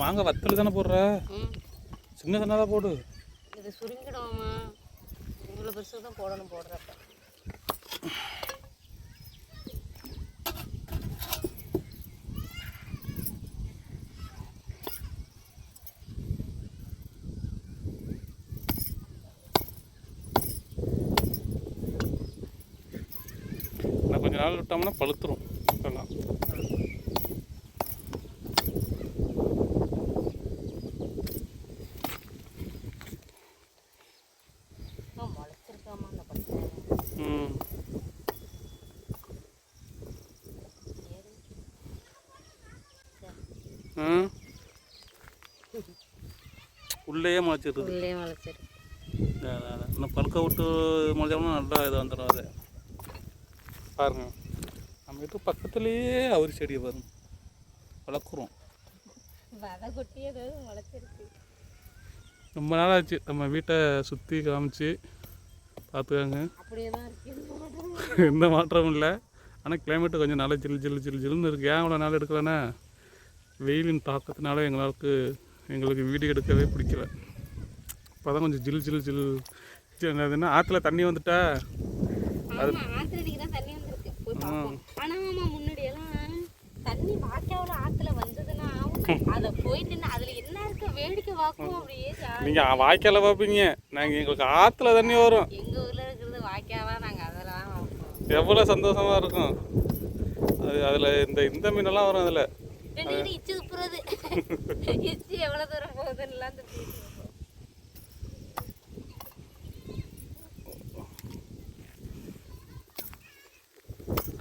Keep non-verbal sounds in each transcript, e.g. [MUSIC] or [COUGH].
மாங்காய் வத்தல் தானே போடுற? சின்ன சின்னதாக போடு. இது சுருங்கிடுவோமா இவ்வளோ பெருசு தான் போடணும் போடுறப்ப. கொஞ்ச நாள் விட்டோம்னா பழுத்துரும். எல்லாம் உள்ளேயே முளைச்சிருது உள்ளே அதான். இன்னும் பழுக்க விட்டு முளைச்சோம்னா நல்லா இது வந்துடும் அது. பாருங்க. நம்ம வீட்டு பக்கத்துலேயே அவரி செடியை பாருங்க. வளர்க்குறோம். ரொம்ப நாள் ஆச்சு நம்ம வீட்டை சுற்றி காமிச்சு பார்த்துக்கோங்க. எந்த மாற்றமும் இல்லை. ஆனால் கிளைமேட்டு கொஞ்சம் நல்லா ஜில் ஜில் ஜில் ஜில்னு இருக்குது ஏன் இவ்வளோ நாள் எடுக்கலன்னா? வெயிலின் தாக்கத்தினால எங்களுக்கு எங்களுக்கு வீடியோ எடுக்கவே பிடிக்கல. இப்போ தான் கொஞ்சம் ஜில் ஜில் ஜில் என்னதுன்னா ஆற்றுல தண்ணி வந்துட்டா தான் தண்ணி வாய்க்காவுல ஆத்துல வந்ததுன்னா அத போய் நின்று அதுல என்ன இருக்கு? வேடிக்கை அப்படியே நீங்கள் வாய்க்கால பார்ப்பீங்க. நாங்கள் எங்களுக்கு ஆற்றுல தண்ணி வரும். எங்க ஊர்ல இருக்கிறது வாய்க்காவா? நாங்க அதெல்லாம் பார்ப்போம். எவ்வளோ சந்தோஷமாக இருக்கும். அது அதில் இந்த இந்த மீனெல்லாம் வரும் அதில். ரெண்டு கிட்ட இச்சு துப்புறது. இச்சு எவ்வளவு தூரம் போகுதுன்னுலாம் துப்பிட்டு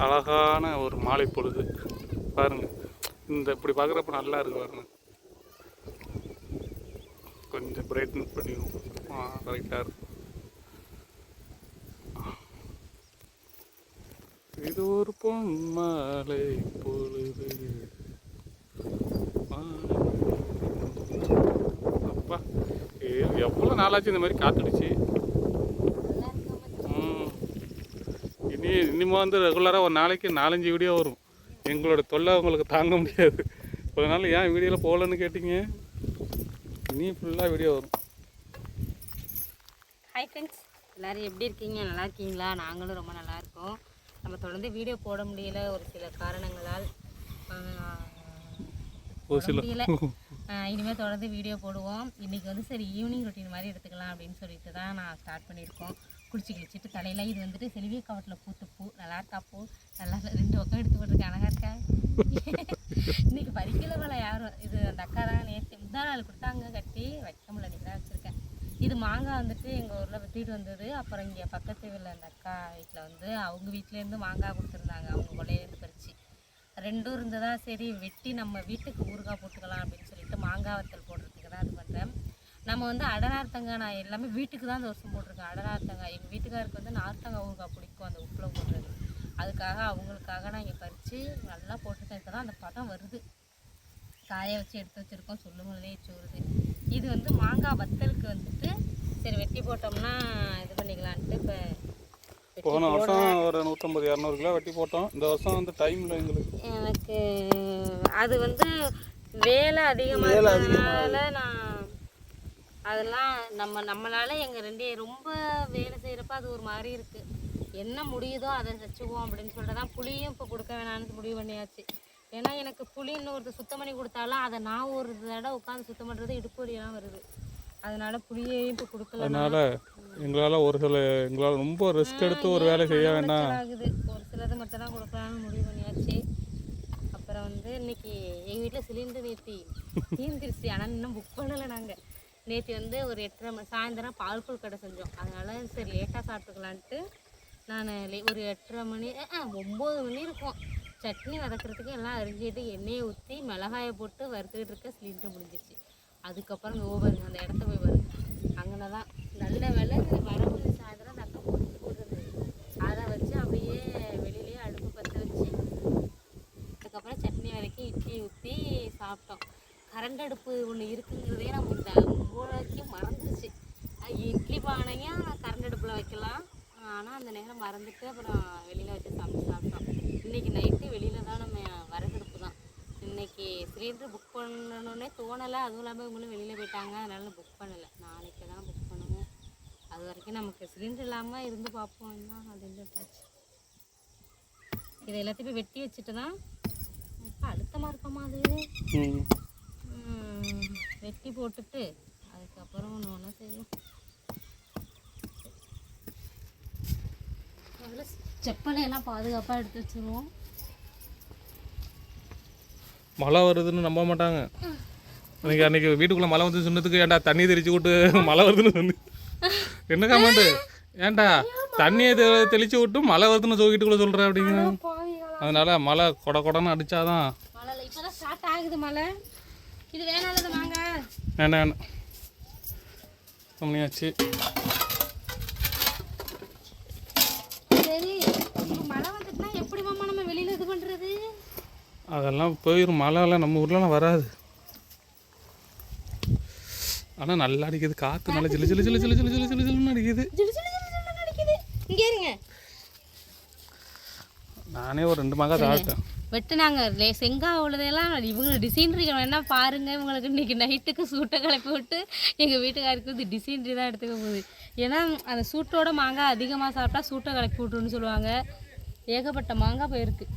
அழகான ஒரு மாலை பொழுது. பாருங்க. இந்த இப்படி பார்க்குறப்ப நல்லா இருக்கு பாருங்க. கொஞ்சம் பிரைட்னஸ் பண்ணிடுவோம் ஆ கரெக்டாக இருக்கு இது ஒரு பொன் மாலை பொழுது அப்பா எவ்வளோ நாளாச்சு இந்த மாதிரி காத்துடுச்சு. இனி இனிமே வந்து ரெகுலராக ஒரு நாளைக்கு நாலஞ்சு வீடியோ வரும். எங்களோட தொல்லை உங்களுக்கு தாங்க முடியாது. ஒரு நாள் ஏன் வீடியோவில் போகலன்னு கேட்டிங்க? இனி ஃபுல்லாக வீடியோ வரும். ஹாய் ஃப்ரெண்ட்ஸ் எல்லாரும் எப்படி இருக்கீங்க? நல்லா இருக்கீங்களா? நாங்களும் ரொம்ப நல்லா இருக்கோம். நம்ம தொடர்ந்து வீடியோ போட முடியல ஒரு சில காரணங்களால். ஒரு சில இனிமேல் தொடர்ந்து வீடியோ போடுவோம். இன்றைக்கி வந்து சரி ஈவினிங் ரொட்டீன் மாதிரி எடுத்துக்கலாம் அப்படின்னு சொல்லிட்டு தான் நான் ஸ்டார்ட் பண்ணியிருக்கோம். குளிச்சு கிழிச்சிட்டு தலையில இது வந்துட்டு செல்விய கவட்டில் பூத்து பூ நல்லா இருக்கா பூ? நல்லா ரெண்டு பக்கம் எடுத்து போட்டிருக்கேன். அழகாக இருக்கா? இன்றைக்கி பறிக்கல போல யாரும் இது அந்த அக்கா தான் நேற்று முந்தா நாள் கொடுத்தாங்க கட்டி வைக்க முடியல இன்னைக்கு தான் வச்சுருக்கேன். இது மாங்காய் வந்துட்டு எங்கள் ஊரில் வித்துட்டு வந்தது. அப்புறம் இங்கே பக்கத்து வீட்டில் அந்த அக்கா வீட்டில் வந்து அவங்க வீட்டிலேருந்து மாங்காய் கொடுத்துருந்தாங்க. அவங்க கொள்ளையிலேருந்து பறித்து ரெண்டும் இருந்ததா சரி வெட்டி நம்ம வீட்டுக்கு ஊறுகாய் போட்டுக்கலாம் அப்படின்னு சொல்லிட்டு மாங்காய் வத்தல் போடுறதுக்கு தான் இது பண்ணுறேன் நம்ம வந்து அடநார்த்தங்காய் நான் எல்லாமே வீட்டுக்கு தான் தோசை போட்டிருக்கேன். அடநார் தேங்காய். எங்கள் வீட்டுக்காருக்கு வந்து நார்த்தங்காய் ஊறுகாய் பிடிக்கும் அந்த உப்பில் போடுறது. அதுக்காக அவங்களுக்காக நான் இங்கே பறித்து நல்லா போட்டுருக்கேன். இப்போ தான் அந்த பதம் வருது. காய வச்சு எடுத்து வச்சுருக்கோம். சொல்லும் போதே சோறுது. இது வந்து மாங்காய் வத்தலுக்கு வந்துட்டு சரி வெட்டி போட்டோம்னா இது பண்ணிக்கலான்ட்டு இப்போ போன வருஷம் ஒரு நூற்றம்பது இரநூறு கிலோ வெட்டி போட்டோம். இந்த வருஷம் வந்து டைமில் எங்களுக்கு. எனக்கு அது வந்து வேலை அதிகமாக இருக்கிறதுனால நான் அதெல்லாம் நம்ம நம்மளால எங்கள் ரெண்டே ரொம்ப வேலை செய்கிறப்ப அது ஒரு மாதிரி இருக்குது என்ன முடியுதோ அதை வச்சுக்குவோம் அப்படின்னு சொல்லிட்டு தான் புளியும் இப்போ கொடுக்க வேணாம்னு முடிவு பண்ணியாச்சு. ஏன்னா எனக்கு புளி இன்னொருத்தர் சுத்தம் பண்ணி கொடுத்தாலும் அதை நான் ஒரு தடவை உட்காந்து சுத்தம் பண்ணுறது இடுப்பு வருது. அதனால புளியையும் இப்போ கொடுக்கல அதனால் எங்களால் ஒரு சில எங்களால் ரொம்ப ரிஸ்க் எடுத்து ஒரு வேலை செய்ய வேண்டாம். ஆகுது ஒரு சிலது மட்டும் தான் கொடுக்கலாம்னு முடிவு பண்ணியாச்சு. அப்புறம் வந்து இன்னைக்கு எங்கள் வீட்டில் சிலிண்டர் நேற்றி தீர்ந்துருச்சு ஆனால் இன்னும் புக் பண்ணலை நாங்கள் நேற்று வந்து ஒரு எட்டரை மணி சாயந்தரம் பால் கூழ் கடை செஞ்சோம். அதனால சரி லேட்டாக சாப்பிட்டுக்கலான்ட்டு நான் ஒரு எட்டரை மணி ஒம்பது மணி இருக்கும். சட்னி வதக்கிறதுக்கு எல்லாம் அரிஞ்சிட்டு எண்ணெயை ஊற்றி மிளகாயை போட்டு வறுத்துக்கிட்டு இருக்க சிலிண்டர் முடிஞ்சிருச்சு. அதுக்கப்புறம் ஓவர் அந்த இடத்த போய் வரும் அங்கே தான் நல்ல வேலை வரவு சாயந்தரம் அந்த அக்கா போட்டு போடுறது. அதை வச்சு அப்படியே வெளியிலேயே அடுப்பு பற்ற வச்சு அதுக்கப்புறம் சட்னி வரைக்கும் இட்லி ஊற்றி சாப்பிட்டோம். கரண்ட் அடுப்பு ஒன்று இருக்குங்கிறதே நம்ம இந்த மூளைக்கு மறந்துச்சு இட்லி பானையும் கரண்ட் அடுப்பில் வைக்கலாம். ஆனால் அந்த நேரம் மறந்துட்டு அப்புறம் வெளியில் வச்சு சாப்பிட்டு சாப்பிட்டோம். இன்றைக்கி நைட்டு வெளியில் தான் நம்ம வரகடுப்பு தான். இன்றைக்கி சிலிண்டர் புக் பண்ணணுன்னே தோணலை. அதுவும் இல்லாமல் இவங்களும் வெளியில் போயிட்டாங்க. அதனால புக் பண்ணலை நாளைக்கு தான் புக் பண்ணணும் அது வரைக்கும் நமக்கு சிலிண்டர் இல்லாமல் இருந்து பார்ப்போம். தான் அப்படின்னு இதை எல்லாத்தையும் வெட்டி வச்சுட்டு தான் இப்போ அழுத்தமாக இருக்கமா அது? வெட்டி போட்டுட்டு அதுக்கப்புறம் ஒன்று ஒன்றா செய்வோம். முதல்ல செப்பலை எல்லாம் பாதுகாப்பாக எடுத்து வச்சுருவோம். மழை வருதுன்னு நம்ப மாட்டாங்க. அன்னைக்கு அன்னைக்கு வீட்டுக்குள்ளே மழை வந்து சொன்னதுக்கு ஏன்டா தண்ணி தெளிச்சு விட்டு மழை வருதுன்னு சொன்னு என்ன கமெண்ட் ஏன்டா தண்ணியை தெளிச்சு விட்டு மழை வருதுன்னு ஜோக்கிட்டுக்குள்ள சொல்கிற அப்படின்னு அதனால மழை கொட கொடன்னு அடிச்சாதான். வேணாம் வேணாம் அதெல்லாம் போயிடும் மழை எல்லாம் நம்ம ஊர்லலாம் வராது. ஆனால் நல்லா அடிக்குது. காற்று நல்லா ஜிலு ஜிலு ஜிலு ஜிலு ஜிலு ஜிலு ஜிலு ஜிலுன்னு அடிக்குது. இங்கே இருங்க. நானே ஒரு ரெண்டு மகா சாப்பிட்டேன். வெட்டுனாங்க. லே செங்காய் உள்ளதெல்லாம் இவங்க டிசைனரி வேணா பாருங்க. இவங்களுக்கு இன்னைக்கு நைட்டுக்கு சூட்டை கிளப்பி விட்டு எங்கள் வீட்டுக்காருக்கு வந்து டிசைனரி தான் எடுத்துக்க போகுது. ஏன்னா அந்த சூட்டோட மாங்காய் அதிகமாக சாப்பிட்டா சூட்டை கிளப்பி விட்டுருன்னு சொல்லுவாங்க. ஏகப்பட்ட மாங்காய் போயிருக்கு.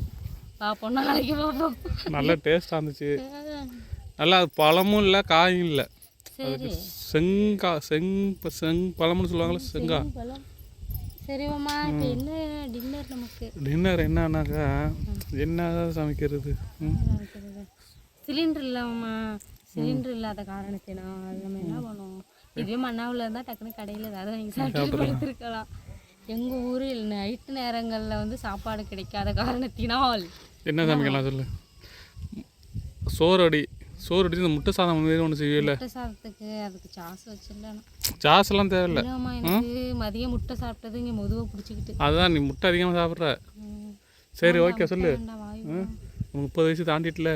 பார்ப்போம் நாளைக்கு பார்ப்போம் நல்ல டேஸ்டாக இருந்துச்சு. நல்லா பழமும் இல்லை காயும் இல்லை. சரி. செங்கா செங் செங் பழம்னு சொல்லுவாங்கள்ல செங்கா. பழம். சரி மாமா இப்போ என்ன டின்னர் நமக்கு? டின்னர் என்னன்னாக்கா என்ன சமைக்கிறது சிலிண்டர் இல்லாம சிலிண்டர் இல்லாத காரணத்தினால் நம்ம என்ன பண்ணுவோம்? இதுவே மண்ணாவில் இருந்தால் டக்குனு கடையில் ஏதாவது வாங்கி சாப்பிட்டு படுத்துருக்கலாம். எங்கள் ஊரில் நைட்டு நேரங்களில் வந்து சாப்பாடு கிடைக்காத காரணத்தினால். என்ன சமைக்கலாம் சொல்லு. சோறு அடி சோறு அடிச்சு இந்த முட்டை சாதம் மாதிரி ஒன்று செய்யல முட்டை சாதத்துக்கு அதுக்கு சாஸ் வச்சிடலாம் ஜாஸ்லாம் தேவையில்ல இல்லைம்மா எனக்கு மதியம் முட்டை சாப்பிட்டது இங்கே முதுவை பிடிச்சிக்கிட்டு அதுதான் நீ முட்டை அதிகமாக சாப்பிட்ற. சரி ஓகே சொல்லு. முப்பது வயசு தாண்டிட்டுல.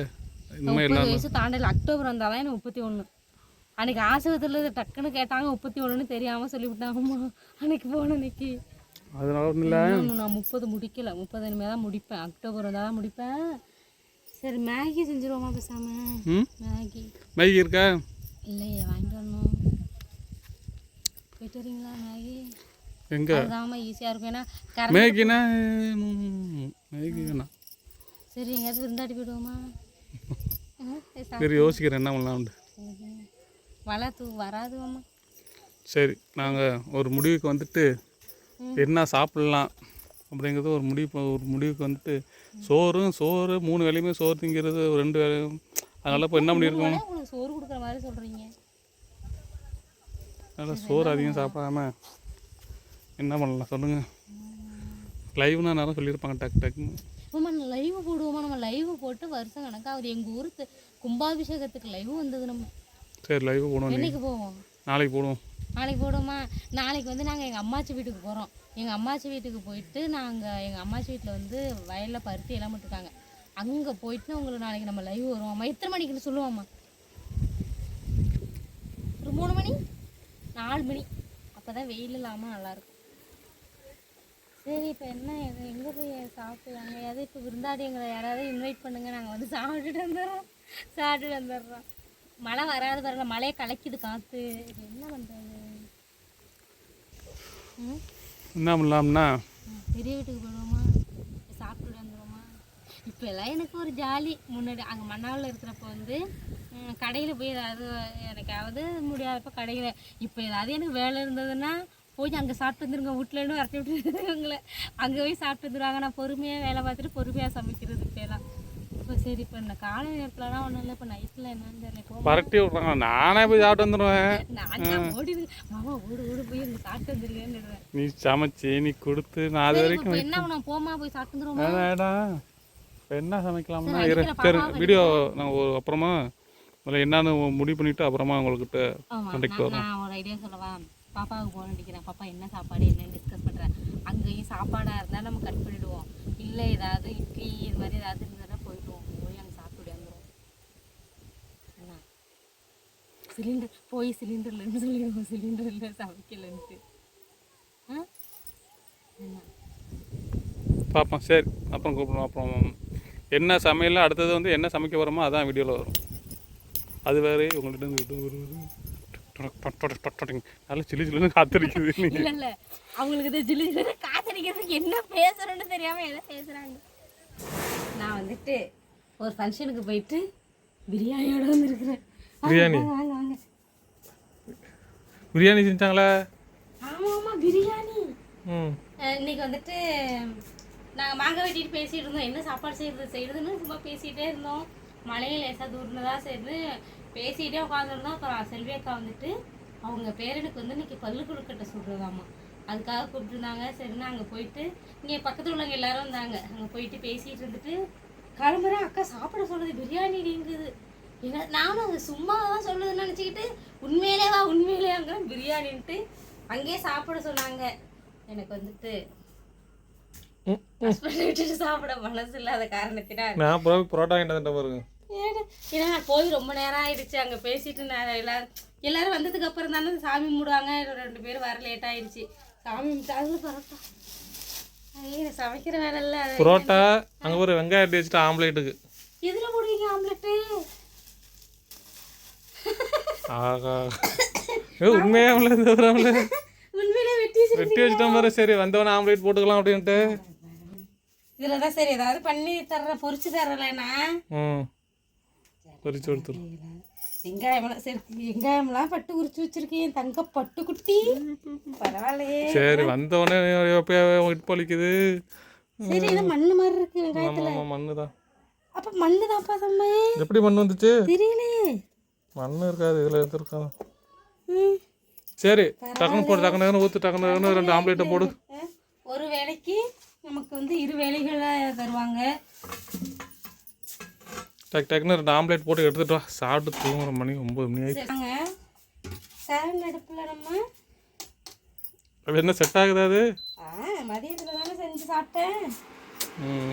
இந்த மாதிரி முப்பது வயசு தாண்டல. அக்டோபர் வந்தாதான் எனக்கு முப்பத்தி ஒன்று அன்னைக்கு ஆஸ்பத்திரியில் டக்குன்னு கேட்டாங்க முப்பத்தி ஒன்றுன்னு தெரியாமல் சொல்லிவிட்டாங்கம்மா. அன்னைக்கு போன அன்னைக்கு. அதனால ஒன்றும் இல்லை. நான் முப்பது முடிக்கல. முப்பது இனிமேல் தான் முடிப்பேன். அக்டோபர் வந்தால் தான் முடிப்பேன். சரி மேகி செஞ்சுருவோமா பேசாம? மேகி. மேகி இருக்கா? இல்லையே வாங்கிட்டு வரணும். போயிட்டு வரீங்களா மேகி? எங்கே? அதுதாம்மா ஈஸியாக இருக்கும். ஏன்னா மேகினா மேகி வேணாம். சரி எங்கேயாவது விருந்தாடி போயிடுவோமா? [LAUGHS] சரி, யோசிக்கிறேன் என்ன பண்ணலாம்னு. வலை தூ வராதுவாம்மா. சரி நாங்கள் ஒரு முடிவுக்கு வந்துட்டு என்ன சாப்பிட்லாம்? அப்படிங்கிறது ஒரு முடிவு ஒரு முடிவுக்கு வந்துட்டு சோறும் சோறு மூணு வேலையுமே சோறு திங்கிறது ஒரு ரெண்டு வேலையும் அதனால் இப்போ என்ன பண்ணியிருக்கோம் சோறு கொடுக்குற மாதிரி சொல்கிறீங்க அதனால் சோறு அதிகம் சாப்பிடாம என்ன பண்ணலாம் சொல்லுங்கள் லைவ்னா நேரம் சொல்லியிருப்பாங்க டக்கு டக்குன்னு. ஆமாம் லைவ் போடுவோமா? நம்ம லைவ் போட்டு வருஷம் கணக்காகுது. எங்கள் ஊர் தி- கும்பாபிஷேகத்துக்கு லைவ் வந்தது நம்ம. சரி லைவ் போடுவோம் என்னைக்கு போவோம்? நாளைக்கு போடுவோம். நாளைக்கு போடுவோமா? நாளைக்கு வந்து நாங்கள் எங்கள் அம்மாச்சி வீட்டுக்கு போகிறோம் எங்கள் அம்மாச்சி வீட்டுக்கு போயிட்டு நாங்கள் எங்கள் அம்மாச்சி வீட்டில் வந்து வயலில் பருத்தி எல்லாம் போட்டுருக்காங்க. அங்கே போயிட்டு உங்களுக்கு நாளைக்கு நம்ம லைவ் வருவோம்மா எத்தனை மணிக்குன்னு சொல்லுவோம்மா ஒரு மூணு மணி? நாலு மணி. அப்போ தான் வெயில் இல்லாமல் நல்லாயிருக்கும் சரி இப்போ என்ன? எங்கே போய் சாப்பிட்டு எங்கேயாவது இப்போ விருந்தாடி எங்களை யாராவது இன்வைட் பண்ணுங்கள் நாங்கள் வந்து சாப்பிட்டுட்டு வந்துடுறோம். சாப்பிட்டுட்டு வந்துடுறோம். மழை வராது வரல மழையை கலக்கிது காற்று என்ன பண்ணுறது ம்? என்ன பண்ணலாம்னா? பெரிய வீட்டுக்கு போயிடுவோமா சாப்பிட்டு வந்துடுவோமா இப்போ எல்லாம் எனக்கு ஒரு ஜாலி. முன்னாடி அங்கே மண்ணாவில் இருக்கிறப்ப வந்து கடையில் போய் ஏதாவது எனக்காவது முடியாதப்ப கடையில் இப்போ ஏதாவது எனக்கு வேலை இருந்ததுன்னா போய் அங்கே சாப்பிட்டு வந்துருங்க. வீட்டிலன்னு வரட்டு விட்டுருவங்கள. அங்கே போய் சாப்பிட்டு வந்துடுவாங்க நான் பொறுமையாக வேலை பார்த்துட்டு பொறுமையாக சமைக்கிறது இப்போலாம் இப்போ சரி இப்போ இந்த காலை நேரத்துலலாம் ஒன்றும் இல்லை இப்போ நைட்டில் என்னன்னு தெரியல பரட்டி விட்றாங்க. நானே போய் சாப்பிட்டு வந்துடுவேன் நான் ஓடி மாமா ஓடு ஓடு போய் அங்கே சாப்பிட்டு வந்துருக்கேன்னு நீ சமைச்சு நீ கொடுத்து நான் அது வரைக்கும் என்ன போமா போய் சாப்பிட்டு வந்துருவோமா என்ன சமைக்கலாம்னா இரு. சரி வீடியோ நான் ஒரு அப்புறமா அதில் என்னன்னு முடிவு பண்ணிவிட்டு அப்புறமா உங்கள்கிட்ட நான் வரோம் நான் ஒரு ஐடியா சொல்லவா? பாப்பாவுக்கு போன் அடிக்கிறேன். பாப்பா என்ன சாப்பாடு என்னன்னு டிஸ்கஸ் பண்ணுறேன் அங்கேயும் சாப்பாடாக இருந்தால் நம்ம கட் பண்ணிடுவோம். இல்லை ஏதாவது இட்லி இது மாதிரி ஏதாவது இருந்ததுன்னா போயிடுவோம் போய் அங்கே சாப்பிட்டு வந்துடுவோம் என்ன சிலிண்டர் போய் சிலிண்டர் இல்லைன்னு சொல்லிடுவோம் சிலிண்டர் இல்லை சமைக்கலன்ட்டு பார்ப்போம் சரி அப்புறம் கூப்பிடுவோம் அப்புறம் என்ன சமையல் அடுத்தது வந்து என்ன சமைக்க போகிறோமோ அதான் வீடியோவில் வரும். அது வேறு உங்கள்கிட்ட நல்லா சில்லி சில்லுன்னு காத்திருக்குது நீங்கள் இல்ல இல்ல. அவங்களுக்கு இது ஜில்லு ஜில்லு காத்தடிக்கிறதுக்கு என்ன பேசுறேன்னு தெரியாம எதை பேசுறாங்க. நான் வந்துட்டு ஒரு ஃபங்க்ஷனுக்கு போயிட்டு பிரியாணியோட வந்திருக்கிறேன். பிரியாணி? பிரியாணி செஞ்சாங்களா? ஆமா ஆமா பிரியாணி. ம். இன்னைக்கு வந்துட்டு நாங்கள் மாங்காய் வெட்டிட்டு பேசிட்டு இருந்தோம். என்ன சாப்பாடு செய்யறது செய்யறதுன்னு சும்மா பேசிகிட்டே இருந்தோம். மழையும் லேசாக தூர்னதா சரின்னு பேசிகிட்டே உட்காந்துருந்தோம் அப்புறம் செல்வி அக்கா வந்துட்டு அவங்க பேரனுக்கு வந்து இன்னைக்கு பல்லு கொழுக்கட்டை சுடுறதாமா அதுக்காக கூப்பிட்டுருந்தாங்க. சரின்னு அங்கே போயிட்டு இங்கே பக்கத்தில் உள்ளவங்க எல்லாரும் வந்தாங்க. அங்கே போயிட்டு பேசிகிட்டு இருந்துட்டு கிளம்புறேன். அக்கா சாப்பிட சொன்னது பிரியாணி நீங்குது. என்ன நானும் அது சும்மா தான் சொல்லுதுன்னு நினச்சிக்கிட்டு உண்மையிலேவா உண்மையிலேவாங்க பிரியாணின்ட்டு அங்கேயே சாப்பிட சொன்னாங்க. எனக்கு வந்துட்டு விட்டுட்டு சாப்பிட மனசு இல்லாத காரணத்தினால். நான் புரோட்டா பாருங்க. ஏன்னா போய் ரொம்ப நேரம் ஆயிடுச்சு அங்கே பேசிட்டு நான் எல்லாரும் எல்லாரும் வந்ததுக்கு அப்புறம் தானே சாமி மூடுவாங்க ரெண்டு பேரும் வர லேட் ஆயிடுச்சு. சாமி அது பரட்டா. சமைக்கிற வேலை இல்லை புரோட்டா அங்கே ஒரு வச்சுட்டு ஆம்லேட்டுக்கு. எதில் போடுவீங்க ஆம்லெட்டு? ஆகா. [COUGHS] வராமல [LAUGHS] உண்மையிலே வெட்டி வச்சிரு- வெட்டி வச்சுட்டா மாதிரி சரி வந்தவன ஆம்லேட் போட்டுக்கலாம் அப்படின்ட்டு. இதுல தான் சரி ஏதாவது பண்ணி தர்ற பொரிச்சு தரலைண்ணா ம். பொரிச்சு கொடுத்துரு வெங்காயம்லாம் சரி வெங்காயம்லாம் பட்டு உரிச்சு வச்சிருக்கேன் தங்க பட்டு குட்டி. பரவாயில்லையே. சரி வந்தவொடனே எப்போ இட்டு பழிக்குது? சரி இது மண்ணு மாதிரி இருக்கு ஆமாம் மண்ணு தான் அப்ப மண்ணு தான்ப்பா தம்மே எப்படி மண் வந்துச்சு? தெரியலையே. மண் இருக்காது இதில் ம். சரி டக்குனு போடு டக்குனு டக்குனு ஊற்று டக்குனு டக்குனு ரெண்டு ஆம்லேட்டை போடு. ஒரு வேளைக்கு நமக்கு வந்து இரு வேலைகளை தருவாங்க. டக்கு டக்குன்னு ரெண்டு ஆம்லேட் போட்டு எடுத்துட்டு வா. சாப்பிட்டு தூங்குற மணி ஒம்பது மணி ஆயிடுச்சு. சேரன் அடுப்புல நம்ம என்ன செட் ஆகுது அது? மதியத்துல தானே செஞ்சு சாப்பிட்டேன்.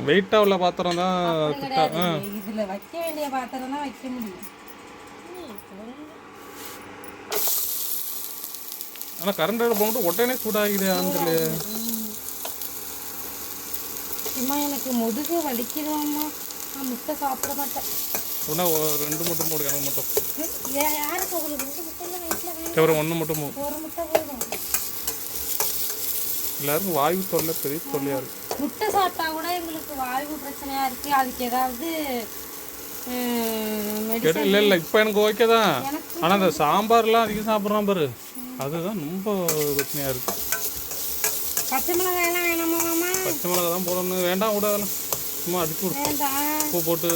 வெயிட்டாக உள்ள பாத்திரம் தான் இதுல வைக்க வேண்டிய பாத்திரம் தான் வைக்க முடியும் ம், சொல்லுங்க. ஆனால் கரண்ட் அடுப்பு போட்டு உடனே சூடாகுது ஆந்தில் சும்மா எனக்கு முதுகு வலிக்குதாம்மா. நான் முட்டை சாப்பிட மாட்டேன். ஒரு ரெண்டு மட்டும் போடு எனக்கு மட்டும் யாருக்கு உங்களுக்கு ரெண்டு முட்டை இல்லை வயிற்றுல வேணும்? அப்புறம் ஒன்று மட்டும் ஒரு முட்டை போதும். எல்லாருக்கும் வாயு தொல்லை பெரிய தொல்லையாக இருக்கு. முட்டை சாப்பிட்டா கூட எங்களுக்கு வாய்வு பிரச்சனையா இருக்கு. அதுக்கு ஏதாவது இல்லை இல்லை இப்போ எனக்கு ஓகே தான். ஆனால் இந்த சாம்பார்லாம் அதிகம் சாப்பிட்றான் பாரு. அதுதான் ரொம்ப பிரச்சனையாக இருக்குது பச்சை மிளகாயெல்லாம் வேணாமா மாமா? பச்சை மிளகா தான் போடணும். வேண்டாம் கூட அதெல்லாம். சும்மா அடிச்சு விடு. உப்பு போட்டு.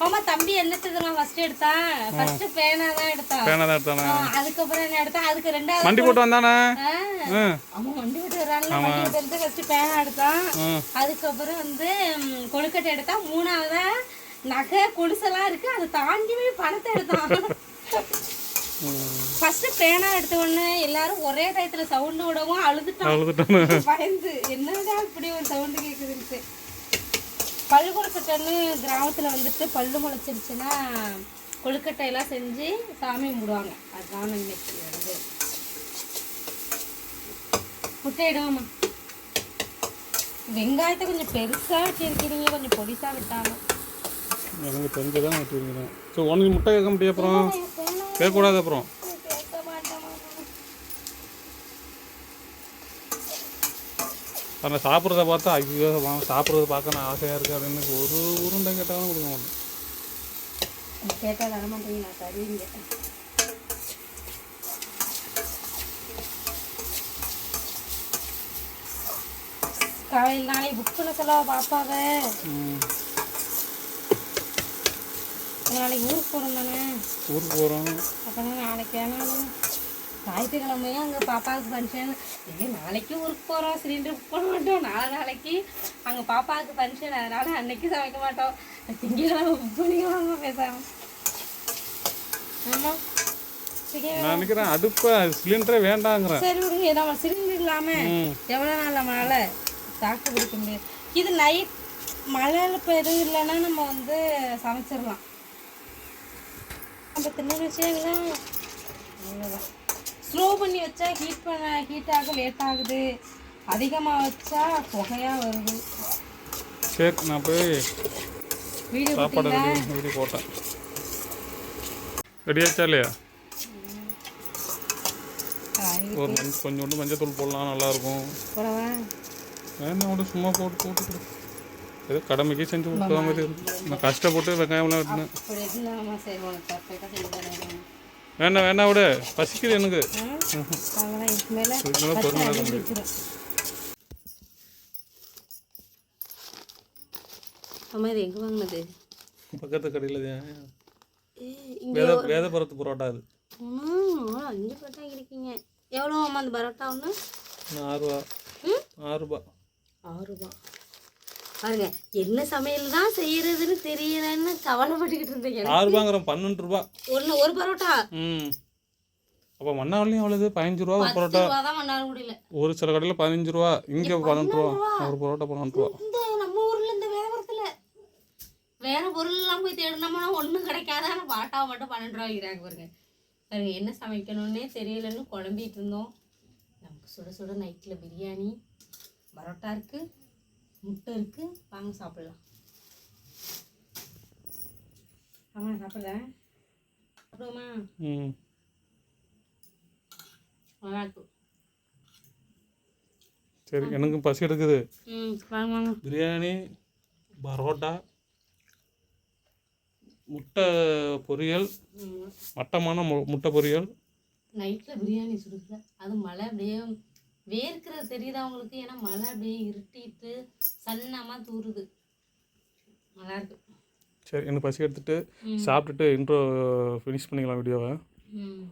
ஆமா தம்பி என்ன தெரியுமா ஃபர்ஸ்ட் எடுத்தான் ஃபர்ஸ்ட் பேனா தான் எடுத்தான் பேனா தான் எடுத்தானே? ஆ, அதுக்கப்புறம் என்ன எடுத்தான் அதுக்கு ரெண்டாவது மண்டி போட்டு வந்தானே? ஆ, ம் அவன் வண்டி விட்டு வர்றான்ல வண்டி ஃபர்ஸ்ட் பேனா எடுத்தான் அதுக்கப்புறம் வந்து கொழுக்கட்டை எடுத்தான் மூணாவதா நகை கொலுசெல்லாம் இருக்கு. அதை தாண்டி போய் பணத்தை எடுத்தான். ஃபர்ஸ்ட் பேனா எடுத்த உடனே எல்லாரும் ஒரே டயத்துல சவுண்டு விடவும் அழுதுட்டான் பயந்து என்னடா இப்படி ஒரு சவுண்டு கேக்குதுன்ட்டு. பல்லு கொழுக்கட்டைன்னு கிராமத்துல வந்துட்டு பல்லு முளைச்சிருச்சுன்னா கொழுக்கட்டை எல்லாம் செஞ்சு சாமி கும்பிடுவாங்க. அதுதான் இன்னைக்கு வந்து முட்டையிடுவாமா வெங்காயத்தை கொஞ்சம் பெருசா வச்சிருக்கிறீங்க கொஞ்சம் பொடிசா விட்டாலும் எனக்கு தெரிஞ்சதான் வச்சுருக்கிறேன் சரி உனக்கு முட்டை கேட்க முடியும் அப்புறம்? கேட்கக்கூடாது அப்புறம். ஆனால் சாப்பிட்றத பார்த்தா ஐயோ சாப்பிட்றத பார்க்க நான் ஆசையாக இருக்குது அப்படின்னு ஒரு உருண்டை கேட்டாலும் கொடுக்க மாட்டேன். கேட்டா தர மாட்டீங்க நான் தருவீங்க காலையில் நாளைக்கு புக் பண்ண சொல்ல பாப்பாவை. நாளைக்கு ஊருக்கு போகணும் தானே? ஊருக்கு போகிறோம் அப்போனா நாளைக்கு வேணாலும் ஞாயிற்றுக்கிழமையும் அங்கே பாப்பாவுக்கு ஃபங்க்ஷன் ஐயோ நாளைக்கு ஊருக்கு போகிறோம் சிலிண்டர் பண்ண மாட்டோம். நாளை நாளைக்கு அங்கே பாப்பாவுக்கு ஃபங்க்ஷன் அதனால அன்னைக்கு சமைக்க மாட்டோம். திங்கக்கிழமை புக் பண்ணிக்கலாமா பேசாமல் ஆமாம் நான் நினைக்கிறேன் அடுப்பை சிலிண்டரே வேண்டாங்கிறேன். சரி விடுங்க. நம்ம சிலிண்டர் இல்லாமல் ம். எவ்வளோ நாள் நம்மளால் தாக்கு பிடிக்க முடியும்? இது நைட் மழையில் இப்போ எதுவும் இல்லைன்னா நம்ம வந்து சமைச்சிடலாம். நம்ம தின்ன அவ்வளோதான் ஸ்லோ பண்ணி வச்சா ஹீட் பண்ண ஹீட் ஆக லேட் ஆகுது. அதிகமாக வச்சா புகையாக வருது. சரி நான் போய் வீடியோ சாப்பாடு ரெடி போட்டேன். ரெடி ஆச்சா இல்லையா? ஒரு மஞ்சள் கொஞ்சோண்டு மஞ்சத்தூள் போடலாம் நல்லாயிருக்கும் வேணா விட சும்மா போட்டு போட்டு ஏதோ கடமைக்கு செஞ்சு மாதிரி இருக்கு நான் கஷ்டப்பட்டு வெங்காயம்லாம் வெட்டினேன் வேண்டாம் வேண்டாம் விட பசிக்குது எனக்கு பொறுமையாக இருக்க முடியும் வச்சிடும் அம்மா இது எங்கே வாங்கினது பக்கத்து கடையில் வேத வேதபுரத்து பரோட்டா அது ம் அஞ்சு பரோட்டா இருக்கீங்க எவ்வளோ அம்மா அந்த பரோட்டா ஒன்று ஆறு ரூபா ம் ஆறு ரூபா ஆறு ரூபா பாருங்க என்ன சமையல் தான் செய்யறதுன்னு தெரியலன்னு கவலைப்பட்டுக்கிட்டு இருந்தீங்க. ஆறு ரூபாங்கிறோம் பன்னெண்டு ரூபா. ஒன்று ஒரு பரோட்டா? ம். அப்போ மண்ணாவிலையும் எவ்வளவு? பதினஞ்சு ரூபா ஒரு பரோட்டா. தான் மன்னார் முடியல. ஒரு சில கடையில் பதினஞ்சு ரூபா இங்கே பன்னெண்டு ரூபா. ஒரு பரோட்டா பன்னெண்டு ரூபா. இந்த நம்ம ஊர்ல இந்த வேதபுரத்துல வேற பொருள் எல்லாம் போய் தேடினோம்னா ஒன்றும் கிடைக்காத பாட்டாவை மட்டும் பன்னெண்டு ரூபா வைக்கிறாங்க பாருங்க. பாருங்க என்ன சமைக்கணும்னே தெரியலன்னு குழம்பிட்டு இருந்தோம். நமக்கு சுட சுட நைட்டில் பிரியாணி பரோட்டா இருக்கு. முட்டை இருக்கு. வாங்க சாப்பிடலாம். வாங்க சாப்பிட்றேன். சாப்பிடுவோமா? ம். நல்லா இருக்கு சரி எனக்கும் பசி எடுக்குது. பிரியாணி பரோட்டா முட்டை பொரியல் மட்டமான முட்டை பொரியல். நைட்டில் பிரியாணி சுடுது. அது மழை அப்படியே வேர்க்கிறது தெரியுதா உங்களுக்கு? ஏன்னா மழை அப்படியே இருட்டிட்டு சன்னமாக தூறுது நல்லா இருக்கு. சரி எனக்கு பசி எடுத்துட்டு. சாப்பிட்டுட்டு இன்ட்ரோ ஃபினிஷ் பண்ணிக்கலாம் வீடியோவை ம்.